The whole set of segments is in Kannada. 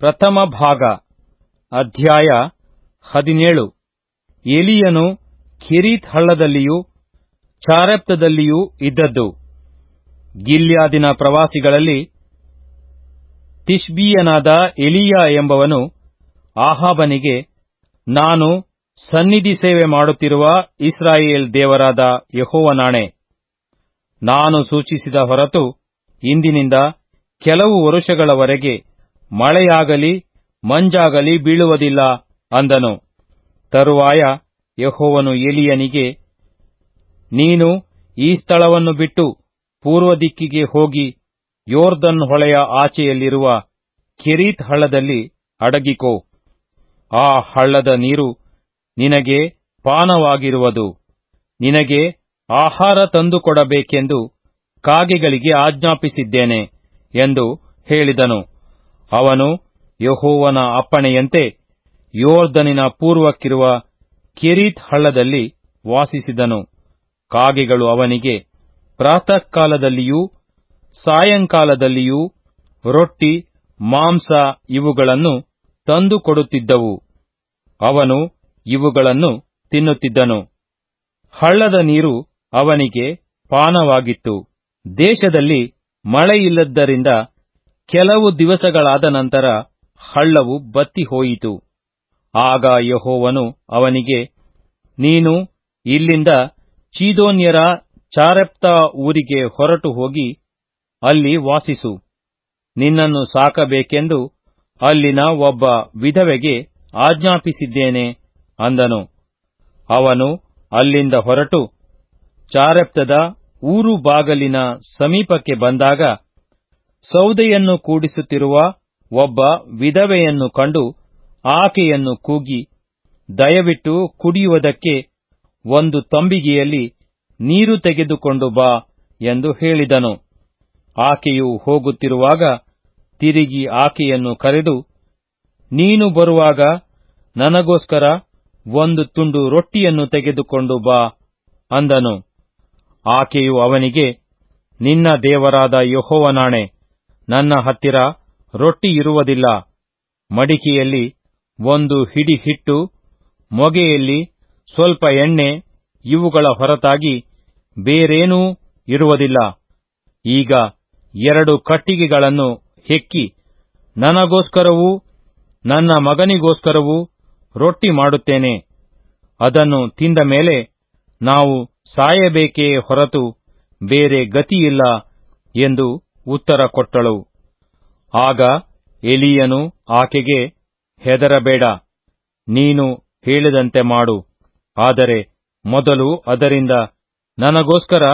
ಪ್ರಥಮ ಭಾಗ, ಅಧ್ಯಾಯ ಹದಿನೇಳು. ಎಲಿಯನು ಕಿರೀತ್ ಹಳ್ಳದಲ್ಲಿಯೂ ಚಾರೆಪ್ತದಲ್ಲಿಯೂ ಇದ್ದದ್ದು. ಗಿಲ್ಯಾದಿನ ಪ್ರವಾಸಿಗಳಲ್ಲಿ ತಿಷ್ಬಿಯನಾದ ಎಲಿಯ ಎಂಬವನು ಆಹಾಬನಿಗೆ, ನಾನು ಸನ್ನಿಧಿ ಸೇವೆ ಮಾಡುತ್ತಿರುವ ಇಸ್ರಾಯೇಲ್ ದೇವರಾದ ಯಹೋವನಾಣೆ. ನಾನು ಸೂಚಿಸಿದ ಹೊರತು ಇಂದಿನಿಂದ ಕೆಲವು ವರುಷಗಳವರೆಗೆ ಮಳೆಯಾಗಲಿ, ಮಂಜಾಗಲಿ ಬೀಳುವುದಿಲ್ಲ ಅಂದನು. ತರುವಾಯ ಯಹೋವನು ಎಲಿಯನಿಗೆ, ನೀನು ಈ ಸ್ಥಳವನ್ನು ಬಿಟ್ಟು ಪೂರ್ವ ದಿಕ್ಕಿಗೆ ಹೋಗಿ ಯೋರ್ದನ್ ಹೊಳೆಯ ಆಚೆಯಲ್ಲಿರುವ ಕೆರೀತ್ ಹಳ್ಳದಲ್ಲಿ ಅಡಗಿಕೋ. ಆ ಹಳ್ಳದ ನೀರು ನಿನಗೆ ಪಾನವಾಗಿರುವುದು. ನಿನಗೆ ಆಹಾರ ತಂದುಕೊಡಬೇಕೆಂದು ಕಾಗೆಗಳಿಗೆ ಆಜ್ಞಾಪಿಸಿದ್ದೇನೆ ಎಂದು ಹೇಳಿದನು. ಅವನು ಯಹೋವನ ಅಪ್ಪಣೆಯಂತೆ ಯೋರ್ಧನಿನ ಪೂರ್ವಕ್ಕಿರುವ ಕೆರೀತ್ ಹಳ್ಳದಲ್ಲಿ ವಾಸಿಸಿದನು. ಕಾಗೆಗಳು ಅವನಿಗೆ ಪ್ರಾತಃಕಾಲದಲ್ಲಿಯೂ ಸಾಯಂಕಾಲದಲ್ಲಿಯೂ ರೊಟ್ಟಿ, ಮಾಂಸ ಇವುಗಳನ್ನು ತಂದು ಕೊಡುತ್ತಿದ್ದವು. ಅವನು ಇವುಗಳನ್ನು ತಿನ್ನುತ್ತಿದ್ದನು. ಹಳ್ಳದ ನೀರು ಅವನಿಗೆ ಪಾನವಾಗಿತ್ತು. ದೇಶದಲ್ಲಿ ಮಳೆಯಿಲ್ಲದ್ದರಿಂದ ಕೆಲವು ದಿವಸಗಳಾದ ನಂತರ ಹಳ್ಳವು ಬತ್ತಿ ಹೋಯಿತು. ಆಗ ಯಹೋವನು ಅವನಿಗೆ, ನೀನು ಇಲ್ಲಿಂದ ಚೀದೋನ್ಯರ ಚಾರೆಪ್ತ ಊರಿಗೆ ಹೊರಟು ಹೋಗಿ ಅಲ್ಲಿ ವಾಸಿಸು. ನಿನ್ನನ್ನು ಸಾಕಬೇಕೆಂದು ಅಲ್ಲಿನ ಒಬ್ಬ ವಿಧವೆಗೆ ಆಜ್ಞಾಪಿಸಿದ್ದೇನೆ ಅಂದನು. ಅವನು ಅಲ್ಲಿಂದ ಹೊರಟು ಚಾರೆಪ್ತದ ಊರು ಬಾಗಲಿನ ಸಮೀಪಕ್ಕೆ ಬಂದಾಗ ಸೌದೆಯನ್ನು ಕೂಡಿಸುತ್ತಿರುವ ಒಬ್ಬ ವಿಧವೆಯನ್ನು ಕಂಡು ಆಕೆಯನ್ನು ಕೂಗಿ, ದಯವಿಟ್ಟು ಕುಡಿಯುವುದಕ್ಕೆ ಒಂದು ತಂಬಿಗೆಯಲ್ಲಿ ನೀರು ತೆಗೆದುಕೊಂಡು ಬಾ ಎಂದು ಹೇಳಿದನು. ಆಕೆಯು ಹೋಗುತ್ತಿರುವಾಗ ತಿರುಗಿ ಆಕೆಯನ್ನು ಕರೆದು, ನೀನು ಬರುವಾಗ ನನಗೋಸ್ಕರ ಒಂದು ತುಂಡು ರೊಟ್ಟಿಯನ್ನು ತೆಗೆದುಕೊಂಡು ಬಾ ಅಂದನು. ಆಕೆಯು ಅವನಿಗೆ, ನಿನ್ನ ದೇವರಾದ ಯೆಹೋವನಾಣೆ ನನ್ನ ಹತ್ತಿರ ರೊಟ್ಟಿ ಇರುವುದಿಲ್ಲ. ಮಡಿಕೆಯಲ್ಲಿ ಒಂದು ಹಿಡಿ ಹಿಟ್ಟು, ಮೊಗೆಯಲ್ಲಿ ಸ್ವಲ್ಪ ಎಣ್ಣೆ, ಇವುಗಳ ಹೊರತಾಗಿ ಬೇರೇನೂ ಇರುವುದಿಲ್ಲ. ಈಗ ಎರಡು ಕಟ್ಟಿಗೆಗಳನ್ನು ಹೆಕ್ಕಿ, ನನಗೋಸ್ಕರವೂ, ನನ್ನ ಮಗನಿಗೋಸ್ಕರವೂ ರೊಟ್ಟಿ ಮಾಡುತ್ತೇನೆ. ಅದನ್ನು ತಿಂದ ಮೇಲೆ ನಾವು ಸಾಯಬೇಕೇ ಹೊರತು ಬೇರೆ ಗತಿಯಿಲ್ಲ ಎಂದು ಉತ್ತರ ಕೊಟ್ಟಳು. ಆಗ ಎಲಿಯನು ಆಕೆಗೆ, ಹೆದರಬೇಡ, ನೀನು ಹೇಳಿದಂತೆ ಮಾಡು. ಆದರೆ ಮೊದಲು ಅದರಿಂದ ನನಗೋಸ್ಕರ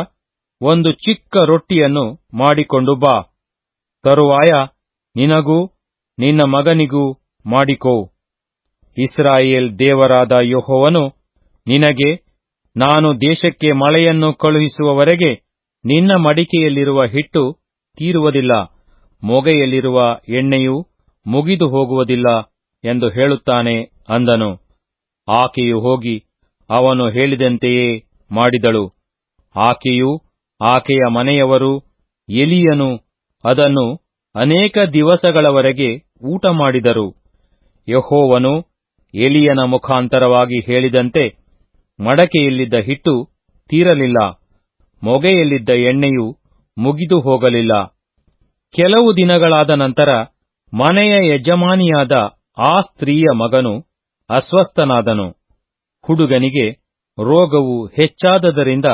ಒಂದು ಚಿಕ್ಕ ರೊಟ್ಟಿಯನ್ನು ಮಾಡಿಕೊಂಡು ಬಾ. ತರುವಾಯ ನಿನಗೂ ನಿನ್ನ ಮಗನಿಗೂ ಮಾಡಿಕೋ. ಇಸ್ರಾಯೇಲ್ ದೇವರಾದ ಯೆಹೋವನು ನಿನಗೆ, ನಾನು ದೇಶಕ್ಕೆ ಮಳೆಯನ್ನು ಕಳುಹಿಸುವವರೆಗೆ ನಿನ್ನ ಮಡಿಕೆಯಲ್ಲಿರುವ ಹಿಟ್ಟು ತೀರುವುದಿಲ್ಲ. ಮೊಗೆಯಲ್ಲಿರುವ ಎಣ್ಣೆಯು ಮುಗಿದು ಹೋಗುವುದಿಲ್ಲ ಎಂದು ಹೇಳುತ್ತಾನೆ ಅಂದನು. ಆಕೆಯು ಹೋಗಿ ಅವನು ಹೇಳಿದಂತೆಯೇ ಮಾಡಿದಳು. ಆಕೆಯು ಆಕೆಯ ಮನೆಯವರು, ಎಲಿಯನು ಅದನ್ನು ಅನೇಕ ದಿವಸಗಳವರೆಗೆ ಊಟ ಮಾಡಿದರು. ಯಹೋವನು ಎಲಿಯನ ಮುಖಾಂತರವಾಗಿ ಹೇಳಿದಂತೆ ಮಡಕೆಯಲ್ಲಿದ್ದ ಹಿಟ್ಟು ತೀರಲಿಲ್ಲ. ಮೊಗೆಯಲ್ಲಿದ್ದ ಎಣ್ಣೆಯು ಮುಗಿದು ಹೋಗಲಿಲ್ಲ. ಕೆಲವು ದಿನಗಳಾದ ನಂತರ ಮನೆಯ ಯಜಮಾನಿಯಾದ ಆ ಸ್ತ್ರೀಯ ಮಗನು ಅಸ್ವಸ್ಥನಾದನು. ಹುಡುಗನಿಗೆ ರೋಗವು ಹೆಚ್ಚಾದದರಿಂದ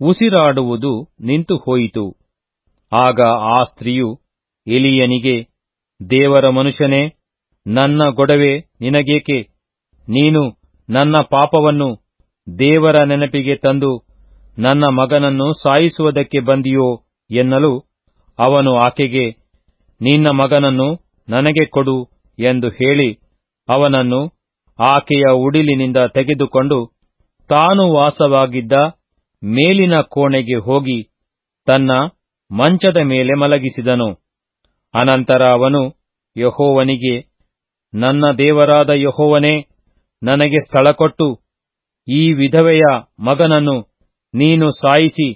ಉಸಿರಾಡುವುದು ನಿಂತು ಹೋಯಿತು. ಆಗ ಆ ಸ್ತ್ರೀಯು, ಎಲಿಯನಿಗೆ, ದೇವರ ಮನುಷ್ಯನೇ, ನನ್ನ ಗೊಡವೆ ನಿನಗೇಕೆ? ನೀನು ನನ್ನ ಪಾಪವನ್ನು ದೇವರ ನೆನಪಿಗೆ ತಂದು ನನ್ನ ಮಗನನ್ನು ಸಾಯಿಸುವುದಕ್ಕೆ ಬಂದಿಯೋ ಎನ್ನಲು ಅವನು ಆಕೆಗೆ, ನಿನ್ನ ಮಗನನ್ನು ನನಗೆ ಕೊಡು ಎಂದು ಹೇಳಿ ಅವನನ್ನು ಆಕೆಯ ಉಡಿಲಿನಿಂದ ತೆಗೆದುಕೊಂಡು ತಾನು ವಾಸವಾಗಿದ್ದ ಮೇಲಿನ ಕೋಣೆಗೆ ಹೋಗಿ ತನ್ನ ಮಂಚದ ಮೇಲೆ ಮಲಗಿಸಿದನು. ಅನಂತರ ಅವನು, ಯಹೋವನಿಗೆ, ನನ್ನ ದೇವರಾದ ಯಹೋವನೇ, ನನಗೆ ಸ್ಥಳ ಕೊಟ್ಟು ಈ ವಿಧವೆಯ ಮಗನನ್ನು ನೀನು ಸಾಯಿಸಿ,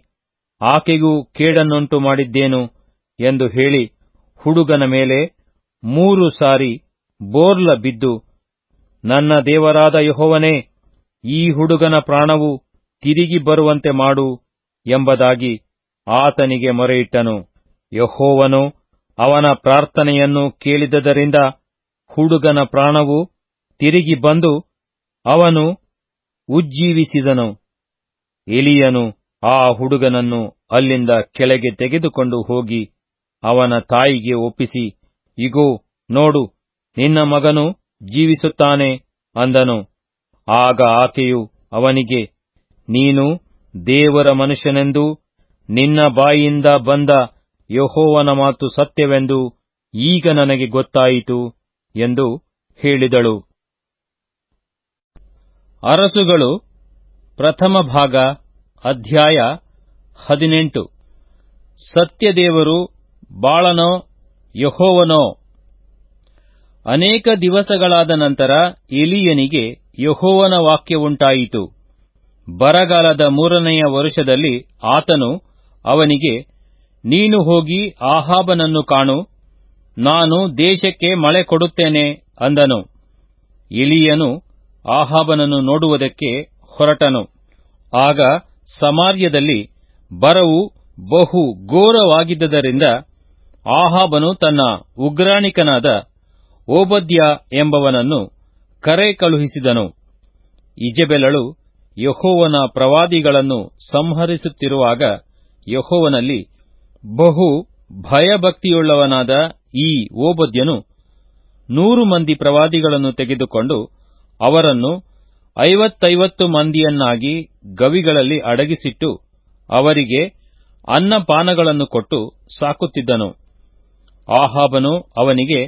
ಆಕೆಗೂ ಕೇಡನ್ನುಂಟು ಮಾಡಿದ್ದೇನು ಎಂದು ಹೇಳಿ ಹುಡುಗನ ಮೇಲೆ ಮೂರು ಸಾರಿ ಬೋರ್ಲ ಬಿದ್ದು, ನನ್ನ ದೇವರಾದ ಯಹೋವನೇ, ಈ ಹುಡುಗನ ಪ್ರಾಣವು ತಿರುಗಿ ಬರುವಂತೆ ಮಾಡು ಎಂಬುದಾಗಿ ಆತನಿಗೆ ಮೊರೆಯಿಟ್ಟನು. ಯಹೋವನು ಅವನ ಪ್ರಾರ್ಥನೆಯನ್ನು ಕೇಳಿದದರಿಂದ ಹುಡುಗನ ಪ್ರಾಣವು ತಿರುಗಿ ಬಂದು ಅವನು ಉಜ್ಜೀವಿಸಿದನು. ಎಲಿಯನು ಆ ಹುಡುಗನನ್ನು ಅಲ್ಲಿಂದ ಕೆಳಗೆ ತೆಗೆದುಕೊಂಡು ಹೋಗಿ ಅವನ ತಾಯಿಗೆ ಒಪ್ಪಿಸಿ, ಇಗೋ, ನೋಡು, ನಿನ್ನ ಮಗನು ಜೀವಿಸುತ್ತಾನೆ ಅಂದನು. ಆಗ ಆಕೆಯು ಅವನಿಗೆ, ನೀನು ದೇವರ ಮನುಷ್ಯನೆಂದು, ನಿನ್ನ ಬಾಯಿಯಿಂದ ಬಂದ ಯಹೋವನ ಮಾತು ಸತ್ಯವೆಂದು ಈಗ ನನಗೆ ಗೊತ್ತಾಯಿತು ಎಂದು ಹೇಳಿದಳು. ಅರಸುಗಳು ಪ್ರಥಮ ಭಾಗ, ಅಧ್ಯಾಯ ಹದಿನೆಂಟು. ಸತ್ಯದೇವರು ಬಾಳನೋ, ಯಹೋವನೋ. ಅನೇಕ ದಿವಸಗಳಾದ ನಂತರ ಎಲಿಯನಿಗೆ ಯಹೋವನ ವಾಕ್ಯವುಂಟಾಯಿತು ಬರಗಾಲದ ಮೂರನೆಯ ವರುಷದಲ್ಲಿ ಆತನು ಅವನಿಗೆ, ನೀನು ಹೋಗಿ ಆಹಾಬನನ್ನು ಕಾಣು, ನಾನು ದೇಶಕ್ಕೆ ಮಳೆ ಕೊಡುತ್ತೇನೆ ಅಂದನು. ಎಲಿಯನು ಆಹಾಬನನ್ನು ನೋಡುವುದಕ್ಕೆ ಹೊರಟನು. ಆಗ ಸಮಾರ್ಯದಲ್ಲಿ ಬರವು ಬಹು ಘೋರವಾಗಿದ್ದರಿಂದ ಆಹಾಬನು ತನ್ನ ಉಗ್ರಾಣಿಕನಾದ ಓಬದ್ಯ ಎಂಬವನನ್ನು ಕರೆ ಕಳುಹಿಸಿದನು. ಇಜೆಬೆಲಳು ಯಹೋವನ ಪ್ರವಾದಿಗಳನ್ನು ಸಂಹರಿಸುತ್ತಿರುವಾಗ ಯಹೋವನಲ್ಲಿ ಬಹು ಭಯಭಕ್ತಿಯುಳ್ಳವನಾದ ಈ ಓಬದ್ಯನು ನೂರು ಮಂದಿ ಪ್ರವಾದಿಗಳನ್ನು ತೆಗೆದುಕೊಂಡು ಅವರನ್ನು ಐವತ್ತೈವತ್ತು ಮಂದಿಯನ್ನಾಗಿ ಗವಿಗಳಲ್ಲಿ ಅಡಗಿಸಿಟ್ಟು ಅವರಿಗೆ ಅನ್ನಪಾನಗಳನ್ನು ಕೊಟ್ಟು ಸಾಕುತ್ತಿದ್ದನು. ಆಹಾಬನು ಅವನಿಗೆ,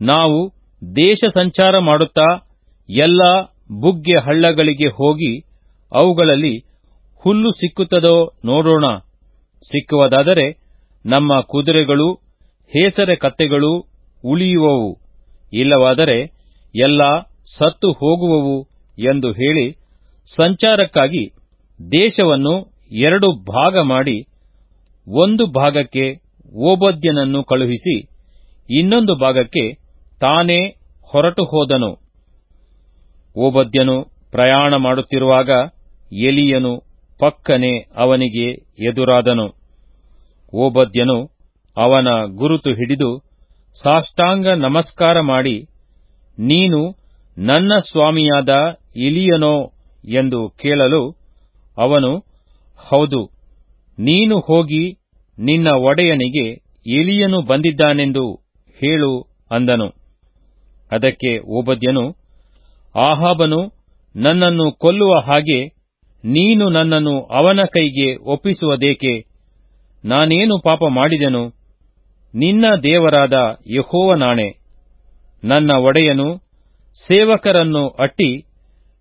ನಾವು ದೇಶ ಸಂಚಾರ ಮಾಡುತ್ತಾ ಎಲ್ಲ ಬುಗ್ಗೆ ಹಳ್ಳಗಳಿಗೆ ಹೋಗಿ ಅವುಗಳಲ್ಲಿ ಹುಲ್ಲು ಸಿಕ್ಕುತ್ತದೋ ನೋಡೋಣ. ಸಿಕ್ಕುವುದಾದರೆ ನಮ್ಮ ಕುದುರೆಗಳು, ಹೇಸರೆ ಕತ್ತೆಗಳು ಉಳಿಯುವವು. ಇಲ್ಲವಾದರೆ ಎಲ್ಲ ಸತ್ತು ಹೋಗುವವು. ಎಂದು ಹೇಳಿ ಸಂಚಾರಕ್ಕಾಗಿ ದೇಶವನ್ನು ಎರಡು ಭಾಗ ಮಾಡಿ ಒಂದು ಭಾಗಕ್ಕೆ ಓಬದ್ಯನನ್ನು ಕಳುಹಿಸಿ ಇನ್ನೊಂದು ಭಾಗಕ್ಕೆ ತಾನೇ ಹೊರಟು ಹೋದನು. ಓಬದ್ಯನು ಪ್ರಯಾಣ ಮಾಡುತ್ತಿರುವಾಗ ಎಲಿಯನು ಪಕ್ಕನೆ ಅವನಿಗೆ ಎದುರಾದನು. ಓಬದ್ಯನು ಅವನ ಗುರುತು ಹಿಡಿದು ಸಾಷ್ಟಾಂಗ ನಮಸ್ಕಾರ ಮಾಡಿ, ನೀನು ನನ್ನ ಸ್ವಾಮಿಯಾದ ಇಲಿಯನೋ ಎಂದು ಕೇಳಲು ಅವನು, ಹೌದು, ನೀನು ಹೋಗಿ ನಿನ್ನ ಒಡೆಯನಿಗೆ ಇಲಿಯನು ಬಂದಿದ್ದಾನೆಂದು ಹೇಳು ಅಂದನು. ಅದಕ್ಕೆ ಓಬದ್ಯನು, ಆಹಾಬನು ನನ್ನನ್ನು ಕೊಲ್ಲುವ ಹಾಗೆ ನೀನು ನನ್ನನ್ನು ಅವನ ಕೈಗೆ ಒಪ್ಪಿಸುವುದೇಕೆ? ನಾನೇನು ಪಾಪ ಮಾಡಿದೆನು? ನಿನ್ನ ದೇವರಾದ ಯಹೋವನಾಣೆ. ನನ್ನ ಒಡೆಯನು ಸೇವಕರನ್ನು ಅಟ್ಟಿ,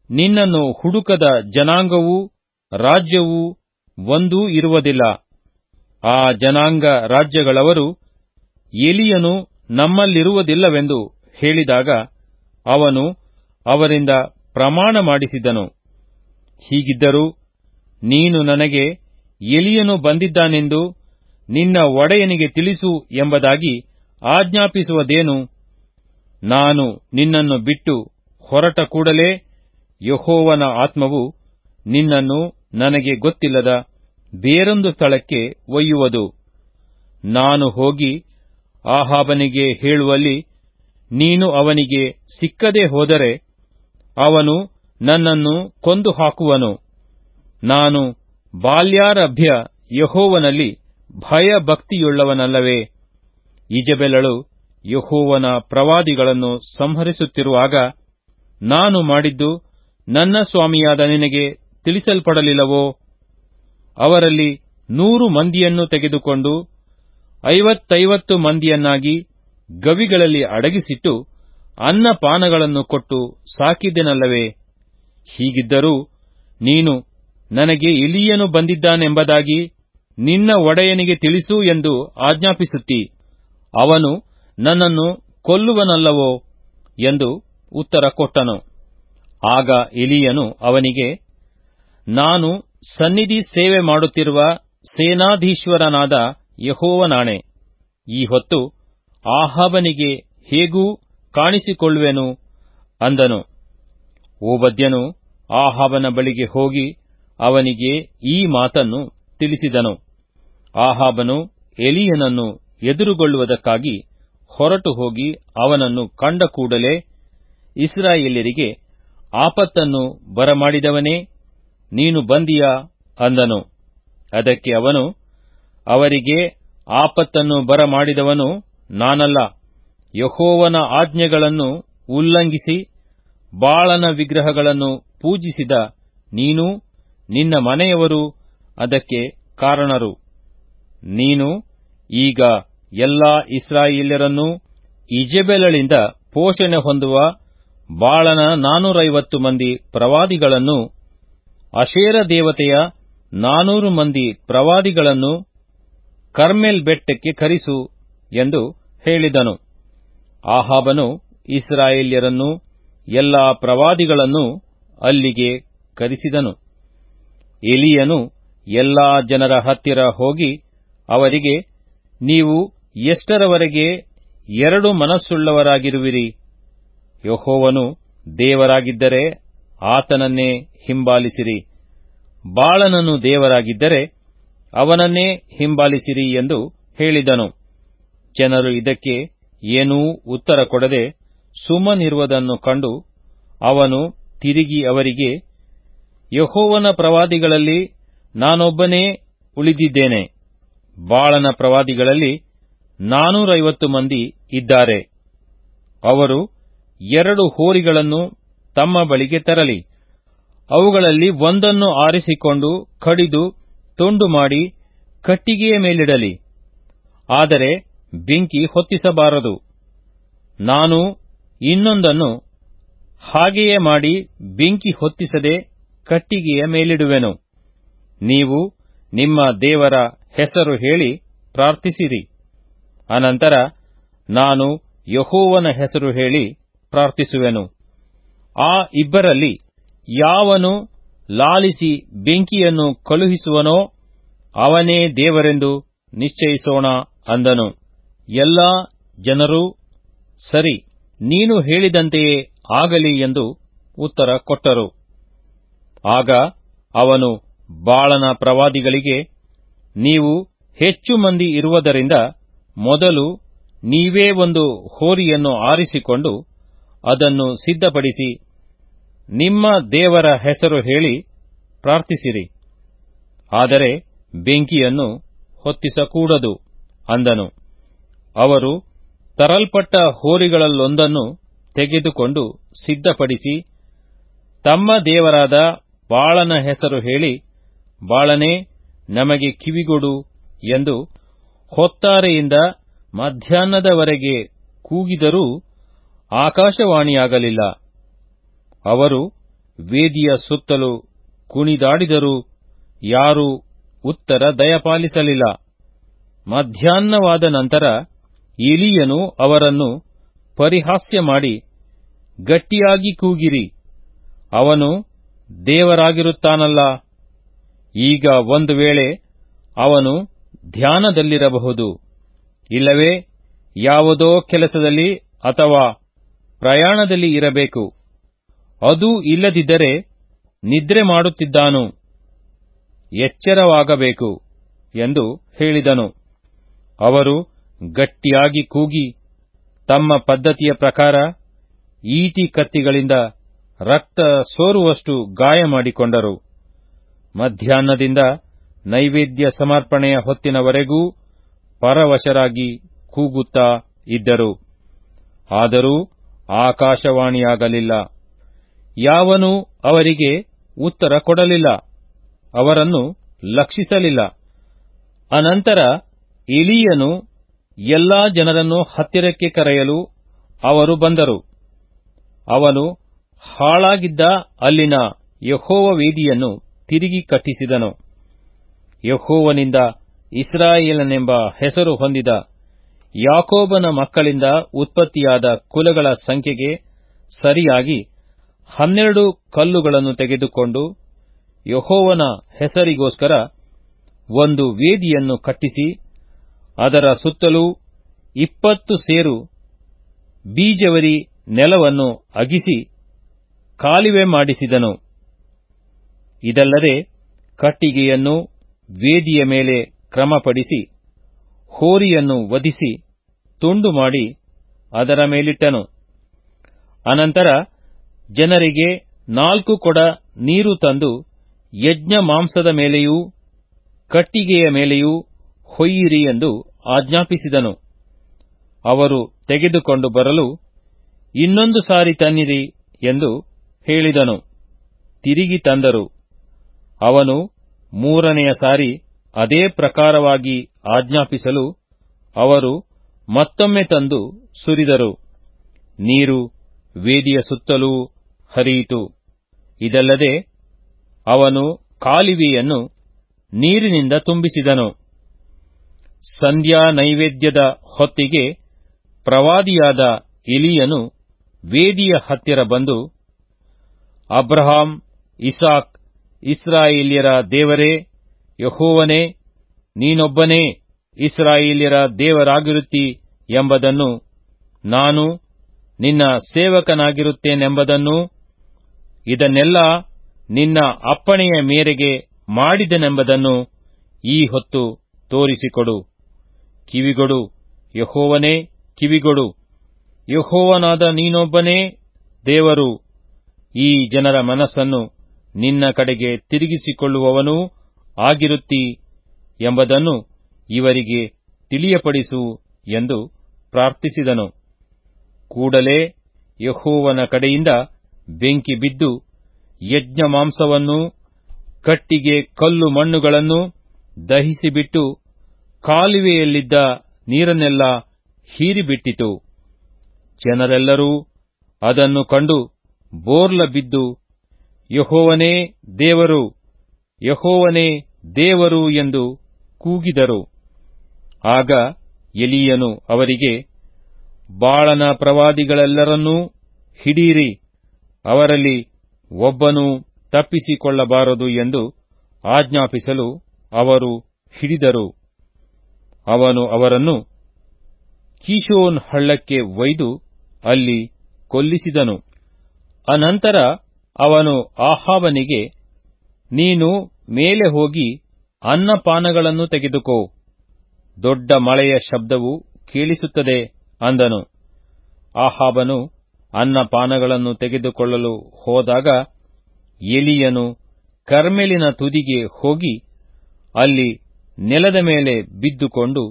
ನಿನ್ನನ್ನು ಹುಡುಕದ ಜನಾಂಗವೂ ರಾಜ್ಯವೂ ಒಂದೂ ಇರುವುದಿಲ್ಲ. ಆ ಜನಾಂಗ ರಾಜ್ಯಗಳವರು ಎಲಿಯನು ನಮ್ಮಲ್ಲಿರುವುದಿಲ್ಲವೆಂದು ಹೇಳಿದಾಗ ಅವನು ಅವರಿಂದ ಪ್ರಮಾಣ ಮಾಡಿಸಿದನು. ಹೀಗಿದ್ದರೂ ನೀನು ನನಗೆ ಎಲಿಯನು ಬಂದಿದ್ದಾನೆಂದು ನಿನ್ನ ಒಡೆಯನಿಗೆ ತಿಳಿಸು ಎಂಬುದಾಗಿ ಆಜ್ಞಾಪಿಸುವುದೇನು? ನಾನು ನಿನ್ನನ್ನು ಬಿಟ್ಟು ಹೊರಟ ಕೂಡಲೇ ಯಹೋವನ ಆತ್ಮವು ನಿನ್ನನ್ನು ನನಗೆ ಗೊತ್ತಿಲ್ಲದ ಬೇರೊಂದು ಸ್ಥಳಕ್ಕೆ ಒಯ್ಯುವುದು. ನಾನು ಹೋಗಿ ಆಹಾಬನಿಗೆ ಹೇಳುವಲ್ಲಿ ನೀನು ಅವನಿಗೆ ಸಿಕ್ಕದೆ ಹೋದರೆ ಅವನು ನನ್ನನ್ನು ಕೊಂದು ಹಾಕುವನು. ನಾನು ಬಾಲ್ಯಾರಭ್ಯ ಯಹೋವನಲ್ಲಿ ಭಯಭಕ್ತಿಯುಳ್ಳವನಲ್ಲವೇ. ಇಜಬೆಲಳು ಯಹೋವನ ಪ್ರವಾದಿಗಳನ್ನು ಸಂಹರಿಸುತ್ತಿರುವಾಗ ನಾನು ಮಾಡಿದ್ದು ನನ್ನ ಸ್ವಾಮಿಯಾದ ನಿನಗೆ ತಿಳಿಸಲ್ಪಡಲಿಲ್ಲವೋ? ಅವರಲ್ಲಿ ನೂರು ಮಂದಿಯನ್ನು ತೆಗೆದುಕೊಂಡು ಐವತ್ತೈವತ್ತು ಮಂದಿಯನ್ನಾಗಿ ಗವಿಗಳಲ್ಲಿ ಅಡಗಿಸಿಟ್ಟು ಅನ್ನಪಾನಗಳನ್ನು ಕೊಟ್ಟು ಸಾಕಿದ್ದೆನಲ್ಲವೇ? ಹೀಗಿದ್ದರೂ ನೀನು ನನಗೆ ಇಲಿಯನು ಬಂದಿದ್ದಾನೆಂಬುದಾಗಿ ನಿನ್ನ ಒಡೆಯನಿಗೆ ತಿಳಿಸು ಎಂದು ಆಜ್ಞಾಪಿಸುತ್ತಿ. ಅವನು ನನ್ನನ್ನು ಕೊಲ್ಲುವನಲ್ಲವೋ ಎಂದು ಉತ್ತರ ಕೊಟ್ಟನು. ಆಗ ಎಲಿಯನು ಅವನಿಗೆ, ನಾನು ಸನ್ನಿಧಿ ಸೇವೆ ಮಾಡುತ್ತಿರುವ ಸೇನಾಧೀಶ್ವರನಾದ ಯಹೋವನಾಣೆ. ಈ ಹೊತ್ತು ಆಹಾಬನಿಗೆ ಹೇಗೂ ಕಾಣಿಸಿಕೊಳ್ಳುವೆನು? ಅಂದನು. ಓಬದ್ಯನು ಆಹಾಬನ ಬಳಿಗೆ ಹೋಗಿ ಅವನಿಗೆ ಈ ಮಾತನ್ನು ತಿಳಿಸಿದನು. ಆಹಾಬನು ಎಲಿಯನನ್ನು ಎದುರುಗೊಳ್ಳುವುದಕ್ಕಾಗಿ ಹೊರಟು ಹೋಗಿ ಅವನನ್ನು ಕಂಡ ಕೂಡಲೇ ಇಸ್ರಾಯೇಲ್ಯರಿಗೆ, ಆಪತ್ತನ್ನು ಬರಮಾಡಿದವನೇ, ನೀನು ಬಂದಿಯಾ ಅಂದನು. ಅದಕ್ಕೆ ಅವನು, ಅವರಿಗೆ ಆಪತ್ತನ್ನು ಬರಮಾಡಿದವನು ನಾನಲ್ಲ. ಯಹೋವನ ಆಜ್ಞೆಗಳನ್ನು ಉಲ್ಲಂಘಿಸಿ, ಬಾಳನ ವಿಗ್ರಹಗಳನ್ನು ಪೂಜಿಸಿದ ನೀನು, ನಿನ್ನ ಮನೆಯವರು ಅದಕ್ಕೆ ಕಾರಣರು. ನೀನು ಈಗ ಎಲ್ಲಾ ಇಸ್ರಾಯಿಲ್ಯರನ್ನೂ ಇಜೆಬೆಲಳಿಂದ ಪೋಷಣೆ ಹೊಂದುವ ಬಾಳನ ನಾನೂರೈವತ್ತು ಮಂದಿ ಪ್ರವಾದಿಗಳನ್ನು, ಅಶೇರ ದೇವತೆಯ ನಾನೂರು ಮಂದಿ ಪ್ರವಾದಿಗಳನ್ನು ಕರ್ಮೆಲ್ ಬೆಟ್ಟಕ್ಕೆ ಕರಿಸು ಎಂದು ಹೇಳಿದನು. ಆಹಾಬನು ಇಸ್ರಾಯೇಲ್ಯರನ್ನು, ಎಲ್ಲಾ ಪ್ರವಾದಿಗಳನ್ನು ಅಲ್ಲಿಗೆ ಕರೆಸಿದನು. ಎಲಿಯನು ಎಲ್ಲಾ ಜನರ ಹತ್ತಿರ ಹೋಗಿ ಅವರಿಗೆ, ನೀವು ಎಷ್ಟರವರೆಗೆ ಎರಡು ಮನಸ್ಸುಳ್ಳವರಾಗಿರುವಿರಿ? ಯಹೋವನು ದೇವರಾಗಿದ್ದರೆ ಆತನನ್ನೇ ಹಿಂಬಾಲಿಸಿರಿ. ಬಾಳನನು ದೇವರಾಗಿದ್ದರೆ ಅವನನ್ನೇ ಹಿಂಬಾಲಿಸಿರಿ ಎಂದು ಹೇಳಿದನು. ಜನರು ಇದಕ್ಕೆ ಏನೂ ಉತ್ತರ ಕೊಡದೆ ಸುಮ್ಮನಿರುವುದನ್ನು ಕಂಡು ಅವನು ತಿರುಗಿ ಅವರಿಗೆ, ಯಹೋವನ ಪ್ರವಾದಿಗಳಲ್ಲಿ ನಾನೊಬ್ಬನೇ ಉಳಿದಿದ್ದೇನೆ. ಬಾಳನ ಪ್ರವಾದಿಗಳಲ್ಲಿ ನಾನೂರೈವತ್ತು ಮಂದಿ ಇದ್ದಾರೆ. ಅವರು ಎರಡು ಹೋರಿಗಳನ್ನು ತಮ್ಮ ಬಳಿಗೆ ತರಲಿ. ಅವುಗಳಲ್ಲಿ ಒಂದನ್ನು ಆರಿಸಿಕೊಂಡು ಕಡಿದು ತುಂಡು ಮಾಡಿ ಕಟ್ಟಿಗೆಯ ಮೇಲಿಡಲಿ. ಆದರೆ ಬೆಂಕಿ ಹೊತ್ತಿಸಬಾರದು. ನಾನು ಇನ್ನೊಂದನ್ನು ಹಾಗೆಯೇ ಮಾಡಿ ಬೆಂಕಿ ಹೊತ್ತಿಸದೆ ಕಟ್ಟಿಗೆಯ ಮೇಲಿಡುವೆನು. ನೀವು ನಿಮ್ಮ ದೇವರ ಹೆಸರು ಹೇಳಿ ಪ್ರಾರ್ಥಿಸಿರಿ. ಅನಂತರ ನಾನು ಯಹೋವನ ಹೆಸರು ಹೇಳಿ ಪ್ರಾರ್ಥಿಸುವೆನು. ಆ ಇಬ್ಬರಲ್ಲಿ ಯಾವನು ಲಾಲಿಸಿ ಬೆಂಕಿಯನ್ನು ಕಳುಹಿಸುವನೋ ಅವನೇ ದೇವರೆಂದು ನಿಶ್ಚಯಿಸೋಣ ಅಂದನು. ಎಲ್ಲ ಜನರು, ಸರಿ, ನೀನು ಹೇಳಿದಂತೆಯೇ ಆಗಲಿ ಎಂದು ಉತ್ತರ ಕೊಟ್ಟರು. ಆಗ ಅವನು, ಬಾಳನ ಪ್ರವಾದಿಗಳಿಗೆ, ನೀವು ಹೆಚ್ಚು ಮಂದಿ ಇರುವುದರಿಂದ ಮೊದಲು ನೀವೇ ಒಂದು ಹೋರಿಯನ್ನು ಆರಿಸಿಕೊಂಡು ಅದನ್ನು ಸಿದ್ಧಪಡಿಸಿ ನಿಮ್ಮ ದೇವರ ಹೆಸರು ಹೇಳಿ ಪ್ರಾರ್ಥಿಸಿರಿ. ಆದರೆ ಬೆಂಕಿಯನ್ನು ಹೊತ್ತಿಸಕೂಡದು ಅಂದನು. ಅವರು ತರಲ್ಪಟ್ಟ ಹೋರಿಗಳಲ್ಲೊಂದನ್ನು ತೆಗೆದುಕೊಂಡು ಸಿದ್ಧಪಡಿಸಿ ತಮ್ಮ ದೇವರಾದ ಬಾಳನ ಹೆಸರು ಹೇಳಿ, ಬಾಳನೇ, ನಮಗೆ ಕಿವಿಗೊಡು ಎಂದು ಹೊತ್ತಾರೆಯಿಂದ ಮಧ್ಯಾಹ್ನದವರೆಗೆ ಕೂಗಿದರೂ ಆಕಾಶವಾಣಿಯಾಗಲಿಲ್ಲ. ಅವರು ವೇದಿಯ ಸುತ್ತಲೂ ಕುಣಿದಾಡಿದರೂ ಯಾರೂ ಉತ್ತರ ದಯಪಾಲಿಸಲಿಲ್ಲ. ಮಧ್ಯಾಹ್ನವಾದ ನಂತರ ಎಲಿಯನು ಅವರನ್ನು ಪರಿಹಾಸ್ಯ ಮಾಡಿ, ಗಟ್ಟಿಯಾಗಿ ಕೂಗಿರಿ. ಅವನು ದೇವರಾಗಿರುತ್ತಾನಲ್ಲ. ಈಗ ಒಂದು ವೇಳೆ ಅವನು ಧ್ಯಾನದಲ್ಲಿರಬಹುದು. ಇಲ್ಲವೇ, ಯಾವುದೋ ಕೆಲಸದಲ್ಲಿ ಅಥವಾ ಪ್ರಯಾಣದಲ್ಲಿ ಇರಬೇಕು. ಅದು ಇಲ್ಲದಿದ್ದರೆ ನಿದ್ರೆ ಮಾಡುತ್ತಿದ್ದಾನು. ಎಚ್ಚರವಾಗಬೇಕು ಎಂದು ಹೇಳಿದನು. ಅವರು ಗಟ್ಟಿಯಾಗಿ ಕೂಗಿ ತಮ್ಮ ಪದ್ಧತಿಯ ಪ್ರಕಾರ ಈಟಿ ಕತ್ತಿಗಳಿಂದ ರಕ್ತ ಸೋರುವಷ್ಟು ಗಾಯ ಮಾಡಿಕೊಂಡರು. ಮಧ್ಯಾಹ್ನದಿಂದ ನೈವೇದ್ಯ ಸಮರ್ಪಣೆಯ ಹೊತ್ತಿನವರೆಗೂ ಪರವಶರಾಗಿ ಕೂಗುತ್ತಾ ಇದ್ದರು. ಆದರೂ ಆಕಾಶವಾಣಿಯಾಗಲಿಲ್ಲ. ಯಾವನೂ ಅವರಿಗೆ ಉತ್ತರ ಕೊಡಲಿಲ್ಲ. ಅವರನ್ನು ಲಕ್ಷಿಸಲಿಲ್ಲ. ಅನಂತರ ಇಲಿಯನು ಎಲ್ಲಾ ಜನರನ್ನು ಹತ್ತಿರಕ್ಕೆ ಕರೆಯಲು ಅವರು ಬಂದರು. ಅವನು ಹಾಳಾಗಿದ್ದ ಅಲ್ಲಿನ ಯಹೋವ ವೇದಿಯನ್ನು ತಿರುಗಿ ಕಟ್ಟಿಸಿದನು. ಯಹೋವನಿಂದ ಇಸ್ರಾಯೇಲನೆಂಬ ಹೆಸರು ಹೊಂದಿದ ಯಾಕೋಬನ ಮಕ್ಕಳಿಂದ ಉತ್ಪತ್ತಿಯಾದ ಕುಲಗಳ ಸಂಖ್ಯೆಗೆ ಸರಿಯಾಗಿ ಹನ್ನೆರಡು ಕಲ್ಲುಗಳನ್ನು ತೆಗೆದುಕೊಂಡು ಯಹೋವನ ಹೆಸರಿಗೋಸ್ಕರ ಒಂದು ವೇದಿಯನ್ನು ಕಟ್ಟಿಸಿ, ಅದರ ಸುತ್ತಲೂ ಇಪ್ಪತ್ತು ಸೇರು ಬೀಜವರಿ ನೆಲವನ್ನು ಅಗಿಸಿ ಕಾಲಿವೆ ಮಾಡಿಸಿದನು. ಇದಲ್ಲದೆ ಕಟ್ಟಿಗೆಯನ್ನು ವೇದಿಯ ಮೇಲೆ ಕ್ರಮಪಡಿಸಿ, ಹೋರಿಯನ್ನು ವಧಿಸಿ, ತುಂಡು ಮಾಡಿ ಅದರ ಮೇಲಿಟ್ಟನು. ಅನಂತರ ಜನರಿಗೆ ನಾಲ್ಕು ಕೊಡ ನೀರು ತಂದು ಯಜ್ಞ ಮಾಂಸದ ಮೇಲೆಯೂ ಕಟ್ಟಿಗೆಯ ಮೇಲೆಯೂ ಹೊಯ್ಯಿರಿ ಎಂದು ಆಜ್ಞಾಪಿಸಿದನು. ಅವರು ತೆಗೆದುಕೊಂಡು ಬರಲು, ಇನ್ನೊಂದು ಸಾರಿ ತನ್ನಿರಿ ಎಂದು ಹೇಳಿದನು. ತಿರುಗಿ ತಂದರು. ಅವನು ಮೂರನೆಯ ಸಾರಿ ಅದೇ ಪ್ರಕಾರವಾಗಿ ಆಜ್ಞಾಪಿಸಲು ಅವರು ಮತ್ತೊಮ್ಮೆ ತಂದು ಸುರಿದರು. ನೀರು ವೇದಿಯ ಸುತ್ತಲೂ ಹರಿಯಿತು. ಇದಲ್ಲದೆ ಅವನು ಕಾಲಿವಿಯನ್ನು ನೀರಿನಿಂದ ತುಂಬಿಸಿದನು. ಸಂಧ್ಯಾ ನೈವೇದ್ಯದ ಹೊತ್ತಿಗೆ ಪ್ರವಾದಿಯಾದ ಇಲಿಯನು ವೇದಿಯ ಹತ್ತಿರ ಬಂದು, ಅಬ್ರಹಾಂ, ಇಸಾಕ್ ಇಸ್ರಾಯೇಲ್ಯರ ದೇವರೇ, ಯಹೋವನೇ, ನೀನೊಬ್ಬನೇ ಇಸ್ರಾಯೇಲ್ಯರ ದೇವರಾಗಿರುತ್ತಿ ಎಂಬುದನ್ನು ನಾನು ನಿನ್ನ ಸೇವಕನಾಗಿರುತ್ತೇನೆಂಬುದನ್ನು ಇದನ್ನೆಲ್ಲ ನಿನ್ನ ಅಪ್ಪಣೆಯ ಮೇರೆಗೆ ಮಾಡಿದನೆಂಬುದನ್ನು ಈ ಹೊತ್ತು ತೋರಿಸಿಕೊಡು. ಕಿವಿಗೊಡು, ಯಹೋವನೇ, ಕಿವಿಗೊಡು. ಯಹೋವನಾದ ನೀನೊಬ್ಬನೇ ದೇವರು. ಈ ಜನರ ಮನಸ್ಸನ್ನು ನಿನ್ನ ಕಡೆಗೆ ತಿರುಗಿಸಿಕೊಳ್ಳುವವನೂ ಆಗಿರುತ್ತಿ ಎಂಬುದನ್ನು ಇವರಿಗೆ ತಿಳಿಯಪಡಿಸು ಎಂದು ಪ್ರಾರ್ಥಿಸಿದನು. ಕೂಡಲೇ ಯಹೋವನ ಕಡೆಯಿಂದ ಬೆಂಕಿ ಬಿದ್ದು ಯಜ್ಞ ಮಾಂಸವನ್ನು ಕಟ್ಟಿಗೆ ಕಲ್ಲು ಮಣ್ಣುಗಳನ್ನು ದಹಿಸಿಬಿಟ್ಟು ಕಾಲುವೆಯಲ್ಲಿದ್ದ ನೀರನ್ನೆಲ್ಲ ಹೀರಿಬಿಟ್ಟಿತು. ಜನರೆಲ್ಲರೂ ಅದನ್ನು ಕಂಡು ಬೋರ್ಲ ಬಿದ್ದು ಯಹೋವನೇ ದೇವರು ಯಹೋವನೇ ದೇವರು ಎಂದು ಕೂಗಿದರು. ಆಗ ಎಲಿಯನು ಅವರಿಗೆ, ಬಾಳನ ಪ್ರವಾದಿಗಳೆಲ್ಲರನ್ನೂ ಹಿಡೀರಿ, ಅವರಲ್ಲಿ ಒಬ್ಬನೂ ತಪ್ಪಿಸಿಕೊಳ್ಳಬಾರದು ಎಂದು ಆಜ್ಞಾಪಿಸಲು ಅವರು ಹಿಡಿದರು. ಅವನು ಅವರನ್ನು ಕೀಶೋನ್ ಹಳ್ಳಕ್ಕೆ ಒಯ್ದು ಅಲ್ಲಿ ಕೊಲ್ಲಿಸಿದನು. ಅನಂತರ ಅವನು ಆಹಾಬನಿಗೆ, ನೀನು ಮೇಲೆ ಹೋಗಿ ಅನ್ನಪಾನಗಳನ್ನು ತೆಗೆದುಕೋ. ದೊಡ್ಡ ಮಳೆಯ ಶಬ್ದವು ಕೇಳಿಸುತ್ತದೆ ಅಂದನು. ಆಹಾಬನು ಅನ್ನಪಾನಗಳನ್ನು ತೆಗೆದುಕೊಳ್ಳಲು ಹೋದಾಗ ಎಲಿಯನು ಕರ್ಮೆಲಿನ ತುದಿಗೆ ಹೋಗಿ ಅಲ್ಲಿ ನೆಲದ ಮೇಲೆ ಬಿದ್ದುಕೊಂಡು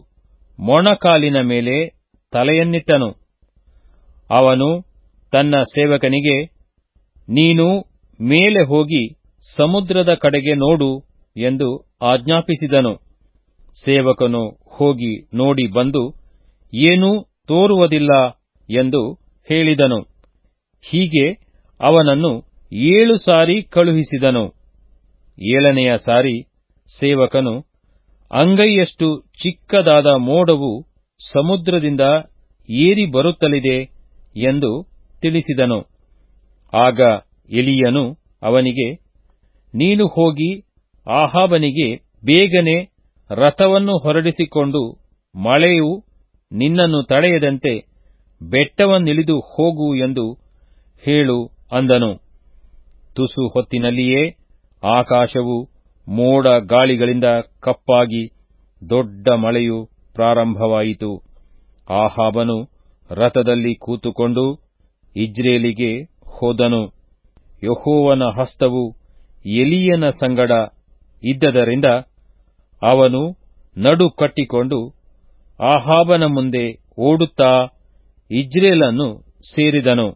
ಮೊಣಕಾಲಿನ ಮೇಲೆ ತಲೆಯನ್ನಿಟ್ಟನು. ಅವನು ತನ್ನ ಸೇವಕನಿಗೆ ನೀನು ಮೇಲೆ ಹೋಗಿ ಸಮುದ್ರದ ಕಡೆಗೆ ನೋಡು ಎಂದು ಆಜ್ಞಾಪಿಸಿದನು. ಸೇವಕನು ಹೋಗಿ ನೋಡಿ ಬಂದು, ಏನೂ ತೋರುವುದಿಲ್ಲ ಎಂದು ಹೇಳಿದನು. ಹೀಗೆ ಅವನನ್ನು ಏಳು ಸಾರಿ ಕಳುಹಿಸಿದನು. ಏಳನೆಯ ಸಾರಿ ಸೇವಕನು, ಅಂಗೈಯಷ್ಟು ಚಿಕ್ಕದಾದ ಮೋಡವು ಸಮುದ್ರದಿಂದ ಏರಿ ಬರುತ್ತಲಿದೆ ಎಂದು ತಿಳಿಸಿದನು. ಆಗ ಎಲಿಯನು ಅವನಿಗೆ, ನೀನು ಹೋಗಿ ಆಹಾಬನಿಗೆ ಬೇಗನೆ ರಥವನ್ನು ಹೊರಡಿಸಿಕೊಂಡು ಮಳೆಯು ನಿನ್ನನ್ನು ತಡೆಯದಂತೆ ಬೆಟ್ಟವನ್ನಿಳಿದು ಹೋಗು ಎಂದು ಹೇಳು ಅಂದನು. ತುಸು ಹೊತ್ತಿನಲ್ಲಿಯೇ ಆಕಾಶವು ಮೋಡ ಗಾಳಿಗಳಿಂದ ಕಪ್ಪಾಗಿ ದೊಡ್ಡ ಮಳೆಯು ಪ್ರಾರಂಭವಾಯಿತು. ಆಹಾಬನು ರಥದಲ್ಲಿ ಕೂತುಕೊಂಡು ಇಜ್ರೇಲಿಗೆ ಹೋದನು. ಯಹೋವನ ಹಸ್ತವು ಎಲಿಯನ ಸಂಗಡ ಇದ್ದದರಿಂದ ಅವನು ನಡು ಕಟ್ಟಿಕೊಂಡು ಆಹಾಬನ ಮುಂದೆ ಓಡುತ್ತಾ ಇಜ್ರೇಲನ್ನು ಸೇರಿದನು.